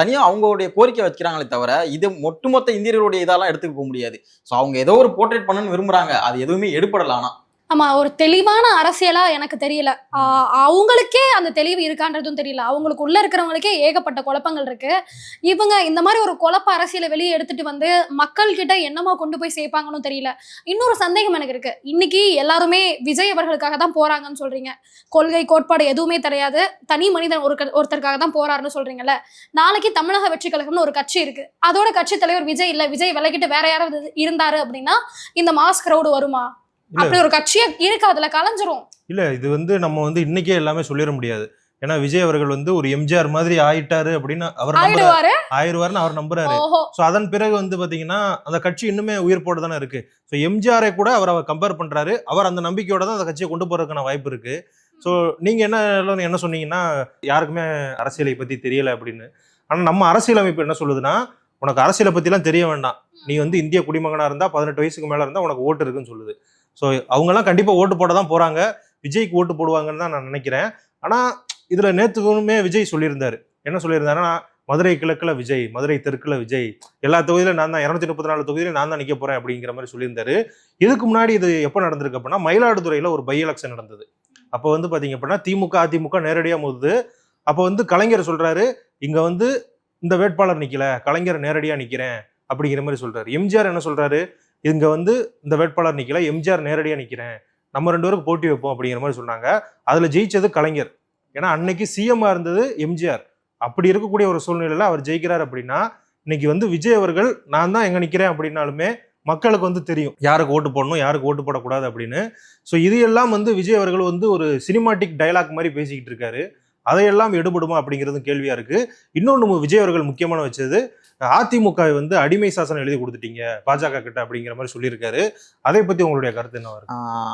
தனியாக அவங்களுடைய கோரிக்கை வைக்கிறாங்களே தவிர இது ஒட்டுமொத்த இந்தியர்களுடைய இதெல்லாம் எடுத்துக்க போக முடியாது. ஸோ அவங்க ஏதோ ஒரு போர்ட்ரேட் பண்ணணும்னு விரும்புகிறாங்க அது எதுவுமே எடுபடலாம் ஆனால் ஆமா ஒரு தெளிவான அரசியலா எனக்கு தெரியல. அவங்களுக்கே அந்த தெளிவு இருக்கான்றதும் தெரியல. அவங்களுக்கு உள்ள இருக்கிறவங்களுக்கே ஏகப்பட்ட குழப்பங்கள் இருக்கு. இவங்க இந்த மாதிரி ஒரு குழப்ப அரசியலை வெளியே எடுத்துட்டு வந்து மக்கள் கிட்ட என்னமா கொண்டு போய் சேர்ப்பாங்கன்னு தெரியல. இன்னொரு சந்தேகம் எனக்கு இருக்கு. இன்னைக்கு எல்லாருமே விஜய் அவர்களுக்காக தான் போறாங்கன்னு சொல்றீங்க. கொள்கை கோட்பாடு எதுவுமே தெரியாது. தனி மனிதன் ஒரு க- ஒருத்தருக்காக தான் போறாருன்னு சொல்றீங்கல்ல. நாளைக்கு தமிழக வெற்றி கழகம்னு ஒரு கட்சி இருக்கு. அதோட கட்சி தலைவர் விஜய் இல்ல. விஜய் விலகிட்டு வேற யாராவது இருந்தாரு அப்படின்னா இந்த மாஸ் கிரௌடு வருமா? அப்படி ஒரு கட்சியே இருக்கு அதுல கலைஞ்சிரும். இல்ல இது வந்து நம்ம வந்து இன்னைக்கே எல்லாமே சொல்லிட முடியாது. ஏன்னா விஜய் அவர்கள் வந்து ஒரு எம்ஜிஆர் மாதிரி ஆயிட்டாரு அப்படின்னு அவர் ஆயிடுவாரு? ஆயிடுவாருன்னு அவர் நம்புறாரு. ஸோ அதன் பிறகு வந்து பாத்தீங்கன்னா அந்த கட்சி இன்னுமே உயிர்ப்போட தானே இருக்கு. ஸோ எம்ஜிஆரை கூட அவர் அவர் கம்பேர் பண்றாரு. அவர் அந்த நம்பிக்கையோட தான் அந்த கட்சியை கொண்டு போறதுக்கான வாய்ப்பு இருக்கு. ஸோ நீங்க என்ன என்ன சொன்னீங்கன்னா யாருக்குமே அரசியலை பத்தி தெரியல அப்படின்னு. ஆனா நம்ம அரசியலமைப்பு என்ன சொல்லுதுன்னா உனக்கு அரசியலை பத்திலாம் தெரிய வேண்டாம். நீ வந்து இந்திய குடிமகனா இருந்தா பதினெட்டு வயசுக்கு மேல இருந்தா உனக்கு ஓட்டு இருக்குன்னு சொல்லுது. ஸோ அவங்கெல்லாம் கண்டிப்பாக ஓட்டு போட தான் போகிறாங்க விஜய்க்கு ஓட்டு போடுவாங்கன்னு தான் நான் நினைக்கிறேன். ஆனால் இதில் நேற்றுக்குமே விஜய் சொல்லியிருந்தார். என்ன சொல்லியிருந்தாருன்னா மதுரை கிழக்கில் விஜய் மதுரை தெற்குல விஜய் எல்லா தொகுதியிலும் நான் தான் இரநூத்தி முப்பத்தி நாலு தொகுதியிலும் நான் தான் நிற்க போகிறேன் அப்படிங்கிற மாதிரி சொல்லியிருந்தாரு. இதுக்கு முன்னாடி இது எப்போ நடந்திருக்கு அப்படின்னா மயிலாடுதுறையில் ஒரு பை எலெக்ஷன் நடந்தது. அப்போ வந்து பார்த்தீங்க அப்படின்னா திமுக அதிமுக நேரடியாக மோதுது. அப்போ வந்து கலைஞர் சொல்கிறாரு இங்கே வந்து இந்த வேட்பாளர் நிற்கல கலைஞர் நேரடியாக நிற்கிறேன் அப்படிங்கிற மாதிரி சொல்கிறாரு எம்ஜிஆர் என்ன சொல்கிறாரு இங்க வந்து இந்த வேட்பாளர் நிக்கல எம்ஜிஆர் நேரடியாக நிற்கிறேன் நம்ம ரெண்டு பேருக்கு போட்டி வைப்போம் அப்படிங்கிற மாதிரி சொன்னாங்க. அதுல ஜெயிச்சது கலைஞர். ஏன்னா அன்னைக்கு சிஎம்மா இருந்தது எம்ஜிஆர். அப்படி இருக்கக்கூடிய ஒரு சூழ்நிலையில அவர் ஜெயிக்கிறார் அப்படின்னா இன்னைக்கு வந்து விஜய் அவர்கள் நான் தான் எங்க நிக்கிறேன் அப்படின்னாலுமே மக்களுக்கு வந்து தெரியும். யாருக்கு ஓட்டு போடணும் யாருக்கு ஓட்டு போடக்கூடாது அப்படின்னு. ஸோ இது எல்லாம் வந்து விஜய் அவர்கள் வந்து ஒரு சினிமாட்டிக் டயலாக் மாதிரி பேசிக்கிட்டு இருக்காரு. அதையெல்லாம் எடுபடுமா அப்படிங்கிறது கேள்வியாக இருக்குது இன்னொன்று விஜய் அவர்கள் முக்கியமான வச்சது அதிமுக வந்து அடிமை சாசனம் எழுதி கொடுத்துட்டீங்க பாஜக கிட்ட அப்படிங்கிற மாதிரி சொல்லியிருக்காரு. அதை பத்தி உங்களுடைய கருத்து என்ன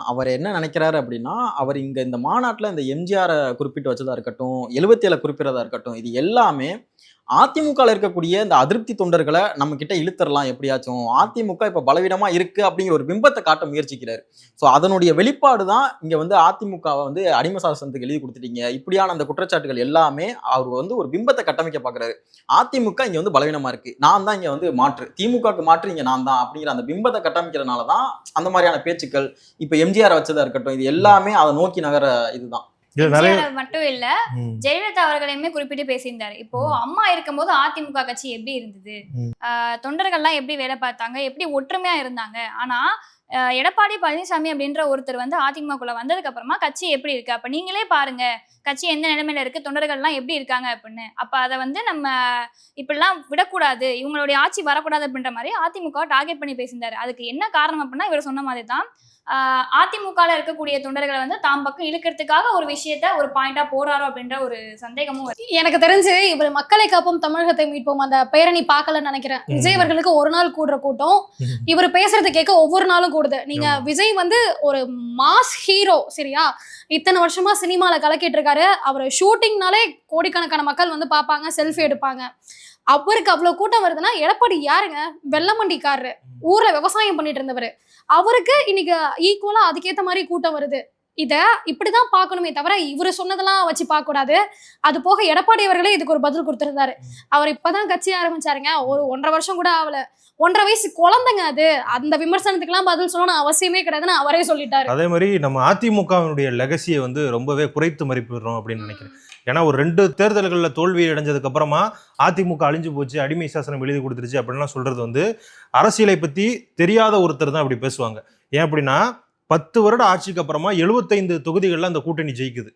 அவர் என்ன நினைக்கிறாரு அப்படின்னா அவர் இங்க இந்த மாநாட்டில் இந்த எம்ஜிஆரை குறிப்பிட்டு வச்சதா இருக்கட்டும் எழுபத்தி ஏழை குறிப்பிடறதா இருக்கட்டும் இது எல்லாமே அதிமுகவில் இருக்கக்கூடிய இந்த அதிருப்தி தொண்டர்களை நம்ம கிட்ட இழுத்தரலாம் எப்படியாச்சும். அதிமுக இப்போ பலவீனமாக இருக்குது அப்படிங்கிற ஒரு பிம்பத்தை காட்ட முயற்சிக்கிறார். ஸோ அதனுடைய வெளிப்பாடு தான் இங்கே வந்து அதிமுகவை வந்து அடிமசாசனத்துக்கு எழுதி கொடுத்துட்டீங்க. இப்படியான அந்த குற்றச்சாட்டுகள் எல்லாமே அவர் வந்து ஒரு பிம்பத்தை கட்டமைக்க பார்க்குறாரு அதிமுக இங்கே வந்து பலவீனமாக இருக்குது நான் தான் இங்கே வந்து மாற்று. திமுகவுக்கு மாற்று இங்கே நான் தான் அப்படிங்கிற அந்த பிம்பத்தை கட்டமைக்கிறதுனால தான் அந்த மாதிரியான பேச்சுக்கள் இப்போ எம்ஜிஆர் வச்சதா இருக்கட்டும் இது எல்லாமே அதை நோக்கி நகர இதுதான். மட்டும் இல்ல. ஜெயலலிதா அவர்களையுமே குறிப்பிட்டு பேசியிருந்தாரு. இப்போ அம்மா இருக்கும்போது அதிமுக கட்சி எப்படி இருந்தது? தொண்டர்கள்லாம் எப்படி வேலை பார்த்தாங்க? எப்படி ஒற்றுமையா இருந்தாங்க? ஆனா எடப்பாடி பழனிசாமி அப்படின்ற ஒருத்தர் வந்து அதிமுகக்குள்ள வந்ததுக்கு அப்புறமா கட்சி எப்படி இருக்கு? அப்ப நீங்களே பாருங்க கட்சி எந்த நிலைமையில இருக்கு? தொண்டர்கள்லாம் எப்படி இருக்காங்க அப்படின்னு. அப்ப அதை வந்து நம்ம இப்படிலாம் விடக்கூடாது இவங்களுடைய ஆட்சி வரக்கூடாது அப்படின்ற மாதிரி அதிமுக டார்கெட் பண்ணி பேசியிருந்தாரு. அதுக்கு என்ன காரணம் அப்படின்னா இவர் சொன்ன மாதிரி தான் அதிமுகல இருக்கக்கூடிய தொண்டர்களை வந்து தாம் பக்கம் இழுக்கிறதுக்காக ஒரு விஷயத்த ஒரு பாயிண்டா போறாரோ அப்படின்ற ஒரு சந்தேகமும் வருது. எனக்கு தெரிஞ்சு இவர் மக்களை காப்போம் தமிழகத்தை மீட்போம் அந்த பேரணி பார்க்கலன்னு நினைக்கிறேன். விஜய் அவர்களுக்கு ஒரு நாள் கூடுற கூட்டம். இவர் பேசுறது கேட்க ஒவ்வொரு நாளும் கூடுது நீங்க. விஜய் வந்து ஒரு மாஸ் ஹீரோ சரியா இத்தனை வருஷமா சினிமால கலக்கிட்டு இருக்காரு அவர் ஷூட்டிங்னாலே கோடிக்கணக்கான மக்கள் வந்து பார்ப்பாங்க செல்ஃபி எடுப்பாங்க அவருக்கு அவ்வளவு கூட்டம் வருதுன்னா எடப்பாடி யாருங்க? வெள்ளமண்டிக்காரரு ஊர்ல விவசாயம் பண்ணிட்டு இருந்தவர். அவருக்கு இன்னைக்கு ஈக்குவலா அதுக்கேத்த மாதிரி கூட்டம் வருது. இத இப்படிதான் பார்க்கணுமே தவிர இவரு சொன்னதெல்லாம் வச்சு பார்க்க கூடாது அது போக எடப்பாடி அவர்களே இதுக்கு ஒரு பதில் கொடுத்திருந்தாரு. அவர் இப்பதான் கட்சி ஆரம்பிச்சாருங்க. ஒரு ஒன்றரை வருஷம் கூட ஆகல. ஒன்றரை வயசு குழந்தைங்க அது. அந்த விமர்சனத்துக்கெல்லாம் பதில் சொல்லணும் அவசியமே கிடையாதுன்னு அவரே சொல்லிட்டாரு. அதே மாதிரி நம்ம அதிமுகவினுடைய லெகசியை வந்து ரொம்பவே குறைத்து மதிப்பிடுறோம் அப்படின்னு நினைக்கிறேன். ஏன்னா ஒரு ரெண்டு தேர்தல்களில் தோல்வி அடைஞ்சதுக்கு அப்புறமா அதிமுக அழிஞ்சு போச்சு அடிமை சாசனம் எழுதி கொடுத்துருச்சு அப்படின்லாம் சொல்றது வந்து அரசியலை பத்தி தெரியாத ஒருத்தர் தான் அப்படி பேசுவாங்க. ஏன் அப்படின்னா பத்து வருட ஆட்சிக்கு அப்புறமா எழுபத்தைந்து தொகுதிகளில் அந்த கூட்டணி ஜெயிக்குது.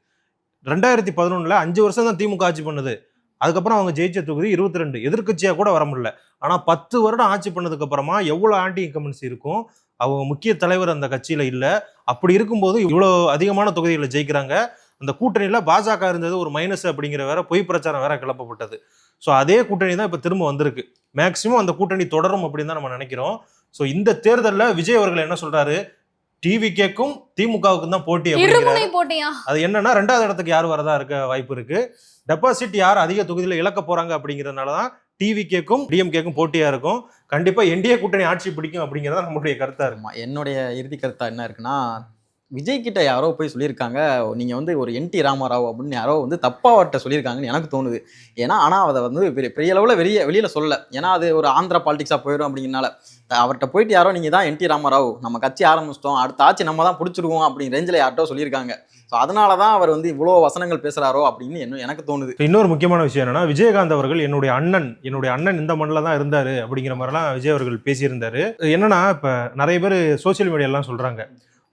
ரெண்டாயிரத்தி பதினொன்றில் அஞ்சு வருஷம் தான் திமுக ஆட்சி பண்ணுது. அதுக்கப்புறம் அவங்க ஜெயிச்ச தொகுதி இருபத்தி ரெண்டு எதிர்க்கட்சியாக கூட வர முடியல. ஆனால் பத்து வருடம் ஆட்சி பண்ணதுக்கு அப்புறமா எவ்வளோ ஆன்டி இன்கமன்ஸ் இருக்கும்? அவங்க முக்கிய தலைவர் அந்த கட்சியில் இல்லை. அப்படி இருக்கும்போது இவ்வளோ அதிகமான தொகுதிகளை ஜெயிக்கிறாங்க. அந்த கூட்டணியில பாஜக இருந்தது ஒரு மைனஸ் அப்படிங்கிற வேற பொய் பிரச்சாரம் வேற கிளப்பப்பட்டது. ஸோ அதே கூட்டணி தான் இப்போ திரும்ப வந்திருக்கு. மேக்சிமம் அந்த கூட்டணி தொடரும் அப்படின்னு தான் நம்ம நினைக்கிறோம். ஸோ இந்த தேர்தலில் விஜய் அவர்கள் என்ன சொல்றாரு? டிவிகேக்கும் திமுகவுக்கும் தான் போட்டி அப்படிங்கிற அது என்னன்னா ரெண்டாவது இடத்துக்கு யார் வரதா இருக்க வாய்ப்பு இருக்கு. டெபாசிட் யார் அதிக தொகுதியில் இழக்க போறாங்க அப்படிங்கறதுனால தான் டிவி கேக்கும் டிஎம்கேக்கும் போட்டியா இருக்கும். கண்டிப்பா என்டிஏ கூட்டணி ஆட்சி பிடிக்கும் அப்படிங்கறத நம்மளுடைய கருத்தா இருக்கு. ஆமா என்னுடைய இறுதி கருத்தா என்ன இருக்குன்னா விஜய் கிட்ட யாரோ போய் சொல்லியிருக்காங்க நீங்கள் வந்து ஒரு என்டி ராமாராவ் அப்படின்னு யாரோ வந்து தப்பாக அவர்கிட்ட சொல்லியிருக்காங்கன்னு எனக்கு தோணுது. ஏன்னா ஆனால் அதை வந்து பெரிய பெரிய அளவில் வெளிய வெளியில் சொல்லலை. ஏன்னா அது ஒரு ஆந்திரா பாலிடிக்ஸாக போயிடும் அப்படிங்கிறனால. அவர்கிட்ட போயிட்டு யாரோ நீங்கள் தான் என்டி ராமாராவ் நம்ம கட்சி ஆரம்பிச்சிட்டோம் அடுத்த ஆட்சி நம்ம தான் பிடிச்சிருவோம் அப்படிங்கிற ரேஞ்சில் யார்ட்டோ சொல்லியிருக்காங்க. ஸோ அதனால தான் அவர் வந்து இவ்வளோ வசனங்கள் பேசுகிறாரோ அப்படின்னு என்ன எனக்கு தோணுது. இன்னொரு முக்கியமான விஷயம் என்னன்னா விஜயகாந்த் அவர்கள் என்னுடைய அண்ணன் என்னுடைய அண்ணன் இந்த மண்ணில் தான் இருந்தார் அப்படிங்கிற மாதிரிலாம் விஜய் அவர்கள் பேசியிருந்தார். என்னன்னா இப்போ நிறைய பேர் சோசியல் மீடியாலாம் சொல்கிறாங்க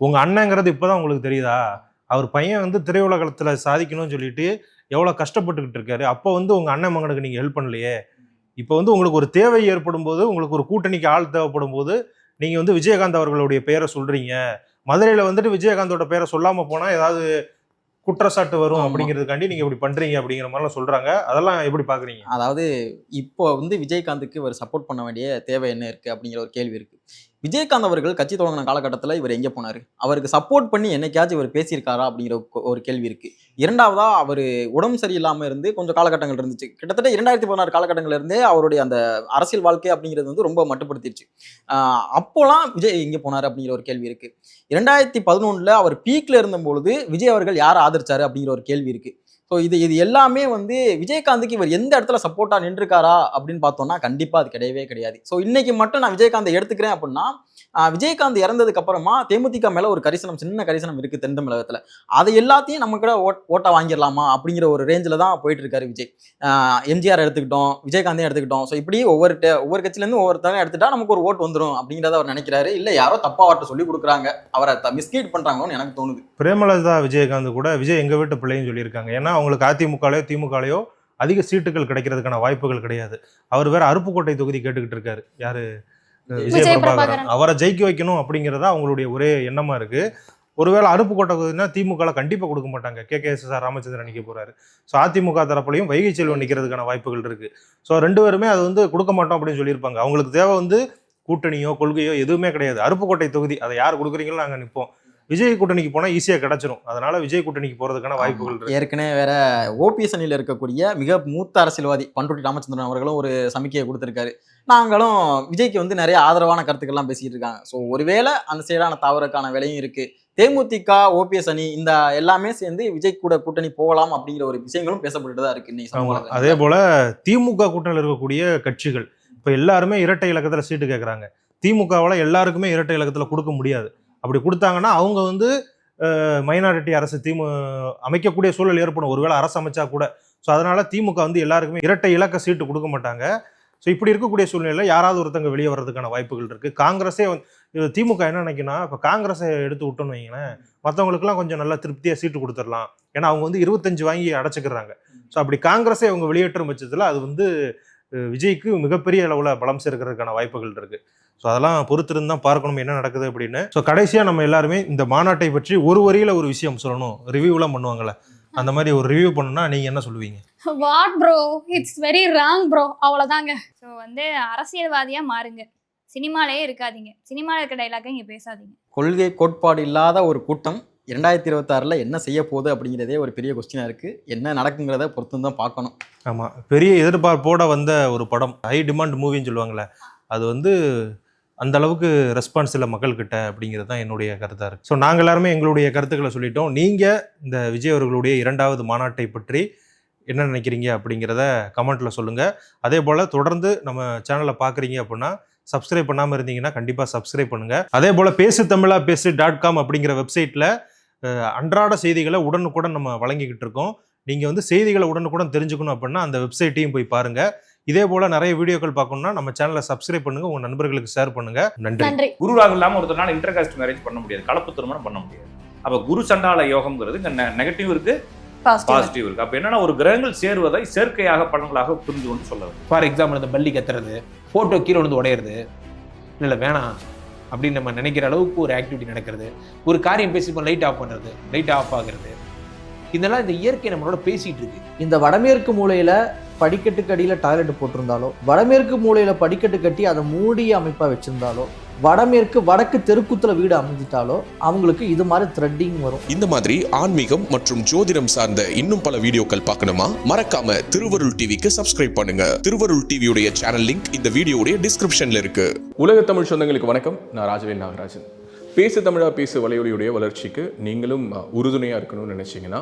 உங்க அண்ணங்கிறது இப்பதான் உங்களுக்கு தெரியுதா? அவர் பையன் வந்து திரையுலகத்துல சாதிக்கணும்னு சொல்லிட்டு எவ்வளவு கஷ்டப்பட்டுக்கிட்டு இருக்காரு. அப்போ வந்து உங்க அண்ணன் மகனுக்கு நீங்க ஹெல்ப் பண்ணலையே? இப்போ வந்து உங்களுக்கு ஒரு தேவை ஏற்படும் போது உங்களுக்கு ஒரு கூட்டணிக்கு ஆள் தேவைப்படும் போது நீங்க வந்து விஜயகாந்த் அவர்களுடைய பெயரை சொல்றீங்க. மதுரையில வந்துட்டு விஜயகாந்தோட பேரை சொல்லாம போனா ஏதாவது குற்றச்சாட்டு வரும். அப்படிங்கிறதுக்காண்டி நீங்க இப்படி பண்றீங்க அப்படிங்கிற மாதிரிலாம் சொல்றாங்க. அதெல்லாம் எப்படி பாக்குறீங்க? அதாவது இப்போ வந்து விஜயகாந்துக்கு இவர் சப்போர்ட் பண்ண வேண்டிய தேவை என்ன இருக்கு அப்படிங்கிற ஒரு கேள்வி இருக்கு. விஜயகாந்த் அவர்கள் கட்சி தொடங்கின காலகட்டத்தில் இவர் எங்கே போனார்? அவருக்கு சப்போர்ட் பண்ணி என்னைக்காச்சும் இவர் பேசியிருக்காரா அப்படிங்கிற ஒரு- ஒரு கேள்வி இருக்கு. இரண்டாவதா அவர் உடம்பு சரியில்லாமல் இருந்து கொஞ்சம் காலகட்டங்கள் இருந்துச்சு. கிட்டத்தட்ட இரண்டாயிரத்தி பதினாறு காலகட்டங்கள்ல இருந்தே அவருடைய அந்த அரசியல் வாழ்க்கை அப்படிங்கிறது வந்து ரொம்ப மட்டுப்படுத்திடுச்சு அப்போலாம் விஜய் எங்கே போனார் அப்படிங்கிற ஒரு கேள்வி இருக்கு. இரண்டாயிரத்தி பதினொன்றில் அவர் பீக்ல இருந்தபொழுது விஜய் அவர்கள் யார் ஆதரிச்சாரு அப்படிங்கிற ஒரு கேள்வி இருக்கு. ஸோ இது இது எல்லாமே வந்து விஜயகாந்துக்கு இவர் எந்த இடத்துல சப்போர்ட்டாக நின்றுருக்காரா அப்படின்னு பார்த்தோம்னா கண்டிப்பாக அது கிடையவே கிடையாது. ஸோ இன்னைக்கு மட்டும் நான் விஜயகாந்தை எடுத்துக்கிறேன் அப்படின்னா விஜயகாந்த் இறந்ததுக்கு அப்புறமா தேமுதிக மேலே ஒரு கரிசனம் சின்ன கரிசனம் இருக்குது தென் தமிழகத்தில். அதை எல்லாத்தையும் நம்ம கூட ஓட் ஓட்டை வாங்கிடலாமா அப்படிங்கிற ஒரு ரேஞ்சில் தான் போயிட்டு இருக்காரு விஜய் எம்ஜிஆர் எடுத்துக்கிட்டோம் விஜயகாந்தையும் எடுத்துக்கிட்டோம். ஸோ இப்படி ஒவ்வொரு ஒவ்வொரு கட்சியிலேருந்து ஒவ்வொருத்தரும் எடுத்துட்டா நமக்கு ஒரு ஓட்டு வந்துடும் அப்படிங்கிறத அவர் நினைக்கிறாரு. இல்லை யாரோ தப்பா அவர்கிட்ட சொல்லி கொடுக்குறாங்க. அவரை மிஸ்கீட் பண்ணுறாங்கன்னு எனக்கு தோணுது. பிரேமலதா விஜயகாந்த் கூட விஜய் எங்கள் வீட்டு பிள்ளைன்னு சொல்லியிருக்காங்க. ஏன்னா அவங்களுக்கு அதிமுகலையோ திமுகலையோ அதிக சீட்டுகள் கிடைக்கிறதுக்கான வாய்ப்புகள் கிடையாது. அவர் வேற அருப்புக்கோட்டை தொகுதி கேட்டுக்கிட்டு இருக்காரு. யாரு? விஜய பிரபாகரன். அவரை ஜெயிக்க வைக்கணும் அப்படிங்கறதா அவங்களுடைய ஒரே எண்ணமா இருக்கு. ஒருவேளை அருப்புக்கோட்டை தொகுதினா திமுக கண்டிப்பா கொடுக்க மாட்டாங்க. K. K. S. R. Ramachandran நிக்க போறாரு. ஸோ அதிமுக தரப்புலையும் வைகை செல்வன் நிக்கிறதுக்கான வாய்ப்புகள் இருக்கு. ஸோ ரெண்டு பேருமே அது வந்து கொடுக்க மாட்டோம் அப்படின்னு சொல்லியிருப்பாங்க. அவங்களுக்கு தேவை வந்து கூட்டணியோ கொள்கையோ எதுவுமே கிடையாது. அருப்புக்கோட்டை தொகுதி அதை யார் கொடுக்குறீங்களோ நாங்க நிப்போம். விஜய் கூட்டணிக்கு போனா ஈஸியா கிடைச்சிரும். அதனால விஜய் கூட்டணிக்கு போறதுக்கான வாய்ப்புகள் ஏற்கனவே வேற ஓபிஎஸ் அணியில் இருக்கக்கூடிய மிக மூத்த அரசியல்வாதி பண்ருட்டி ராமச்சந்திரன் அவர்களும் ஒரு சமிக்கையை கொடுத்திருக்காரு. நாங்களும் விஜய்க்கு வந்து நிறைய ஆதரவான கருத்துக்கள்லாம் பேசிட்டு இருக்காங்க. ஸோ ஒருவேளை அந்த சைடான தவறுக்கான விலையும் இருக்கு. தேமுதிக ஓபிஎஸ் அணி இந்த எல்லாமே சேர்ந்து விஜய் கூட கூட்டணி போகலாம் அப்படிங்கிற ஒரு விஷயங்களும் பேசப்பட்டு தான் இருக்கு இன்னைக்கு அதே போல திமுக கூட்டணியில் இருக்கக்கூடிய கட்சிகள் இப்ப எல்லாருமே இரட்டை இலக்கத்துல சீட்டு கேட்கறாங்க திமுகவால எல்லாருக்குமே இரட்டை இலக்கத்துல கொடுக்க முடியாது. அப்படி கொடுத்தாங்கன்னா அவங்க வந்து மைனாரிட்டி அரசு திமு அமைக்கக்கூடிய சூழல் ஏற்படும். ஒருவேளை அரசு அமைச்சா கூட. ஸோ அதனால் திமுக வந்து எல்லாருக்குமே இரட்டை இலக்க சீட்டு கொடுக்க மாட்டாங்க. ஸோ இப்படி இருக்கக்கூடிய சூழ்நிலையில் யாராவது ஒருத்தங்க வெளியே வர்றதுக்கான வாய்ப்புகள் இருக்குது காங்கிரஸே வந்து திமுக என்ன நினைக்கினா இப்போ காங்கிரஸை எடுத்து விட்டோன்னு வைங்களேன் மற்றவங்களுக்குலாம் கொஞ்சம் நல்லா திருப்தியாக சீட்டு கொடுத்துடலாம். ஏன்னா அவங்க வந்து இருபத்தஞ்சு வாங்கி அடைச்சிக்கிறாங்க. ஸோ அப்படி காங்கிரஸே அவங்க வெளியேற்றும் பட்சத்தில் அது வந்து விஜய்க்கு மிகப்பெரிய அளவில் பலம் சேர்க்கறதுக்கான வாய்ப்புகள் இருக்குது ஸோ அதெல்லாம் பொறுத்திருந்து தான் பார்க்கணும் என்ன நடக்குது அப்படின்னு. ஸோ கடைசியாக நம்ம எல்லாருமே இந்த மாநாட்டை பற்றி ஒரு வரியில ஒரு விஷயம் சொல்லணும். ரிவ்யூலாம் பண்ணுவாங்கல்ல. அந்த மாதிரி ஒரு ரிவ்யூ பண்ணணும்னா நீங்க என்ன சொல்லுவீங்க? What bro it's very wrong bro அவ்வளவுதாங்க. ஸோ வந்து அரசியல்வாதியா மாறுங்க. சினிமாலே இருக்காதீங்க. சினிமாவில் இருக்க டைலாக்கை இங்கே பேசாதீங்க. கொள்கை கோட்பாடு இல்லாத ஒரு கூட்டம் இரண்டாயிரத்தி இருபத்தாறுல என்ன செய்ய போகுது அப்படிங்கிறதே ஒரு பெரிய கொஸ்டினா இருக்கு. என்ன நடக்குங்கிறத பொறுத்து தான் பார்க்கணும். ஆமா. பெரிய எதிர்பார்ப்போட வந்த ஒரு படம். ஹை டிமாண்ட் மூவின்னு சொல்லுவாங்கல்ல. அது வந்து அந்த அளவுக்கு ரெஸ்பான்ஸ் இல்லை மக்கள்கிட்ட அப்படிங்கிறது தான் என்னுடைய கருத்தாக இருக்குது ஸோ நாங்கள் எல்லாருமே எங்களுடைய கருத்துக்களை சொல்லிட்டோம். நீங்கள் இந்த விஜய் அவர்களுடைய இரண்டாவது மாநாட்டை பற்றி என்ன நினைக்கிறீங்க அப்படிங்கிறத கமெண்ட்டில் சொல்லுங்கள் அதே போல் தொடர்ந்து நம்ம சேனலை பார்க்குறீங்க அப்படின்னா சப்ஸ்கிரைப் பண்ணாமல் இருந்தீங்கன்னா கண்டிப்பாக சப்ஸ்கிரைப் பண்ணுங்கள் அதே போல் பேசு தமிழா பேசு டாட் காம் அப்படிங்கிற வெப்சைட்டில் அன்றாட செய்திகளை உடனுக்குடன் நம்ம வழங்கிக்கிட்டு இருக்கோம். நீங்கள் வந்து செய்திகளை உடனுக்குடன் தெரிஞ்சுக்கணும் அப்படின்னா அந்த வெப்சைட்டையும் போய் பாருங்கள் இதே போல் நிறைய வீடியோக்கள் பார்க்கணும்னா நம்ம சேனலை சப்ஸ்கிரைப் பண்ணுங்கள் உங்கள் நண்பர்களுக்கு ஷேர் பண்ணுங்கள் நன்றி. நன்றி. குரு ராகு இல்லாம ஒருத்தனால இன்டர் காஸ்ட் மேரேஜ் பண்ண முடியாது. கலப்பு திருமணம் பண்ண முடியாது. அப்ப குரு சண்டால யோகம்ங்கிறது இங்க நெகட்டிவ் இருக்கு பாசிட்டிவ் இருக்கு. அப்ப என்னன்னா ஒரு கிரகங்கள் சேருவதை சேர்க்கையாக பலன்களாக புரிந்து கொண்டு சொல்ல ஃபார் எக்ஸாம்பிள் இந்த பள்ளி கத்துறது ஃபோட்டோ கீழே விழுந்து உடையிறது. இல்லை வேணாம். அப்படின்னு நம்ம நினைக்கிற அளவுக்கு ஒரு ஆக்டிவிட்டி நடக்கிறது. ஒரு காரியம் பேசி லைட் ஆஃப் பண்ணுறது லைட் ஆஃப் ஆகுறது. இதெல்லாம் இந்த இயற்கை நம்மளோட பேசிட்டு இருக்கு. இந்த வடமேற்கு மூலையில படிக்கட்டுக்கு அடியில் டாய்லெட் போட்டிருந்தாலோ வடமேற்கு மூலையில படிக்கட்டு கட்டி அதை மூடிய அமைப்பா வச்சிருந்தாலோ வடமேற்கு வடக்கு தெருக்குத்துல வீடு அமைஞ்சிட்டாலோ அவங்களுக்கு இது மாதிரி த்ரெட்டிங் வரும். இந்த மாதிரி ஆன்மீகம் மற்றும் ஜோதிடம் சார்ந்த இன்னும் பல வீடியோக்கள் பார்க்கணுமா? மறக்காம திருவருள் டிவிக்கு சப்ஸ்கிரைப் பண்ணுங்க. திருவருள் டிவியுடைய சேனல் லிங்க் இந்த வீடியோடைய டிஸ்கிரிப்ஷன்ல இருக்கு. உலக தமிழ் சொந்தங்களுக்கு வணக்கம். நான் ராஜவேல் நாகராஜன். பேசு தமிழா பேசு வலையொலியுடைய வளர்ச்சிக்கு நீங்களும் உறுதுணையாக இருக்கணும்னு நினச்சிங்கன்னா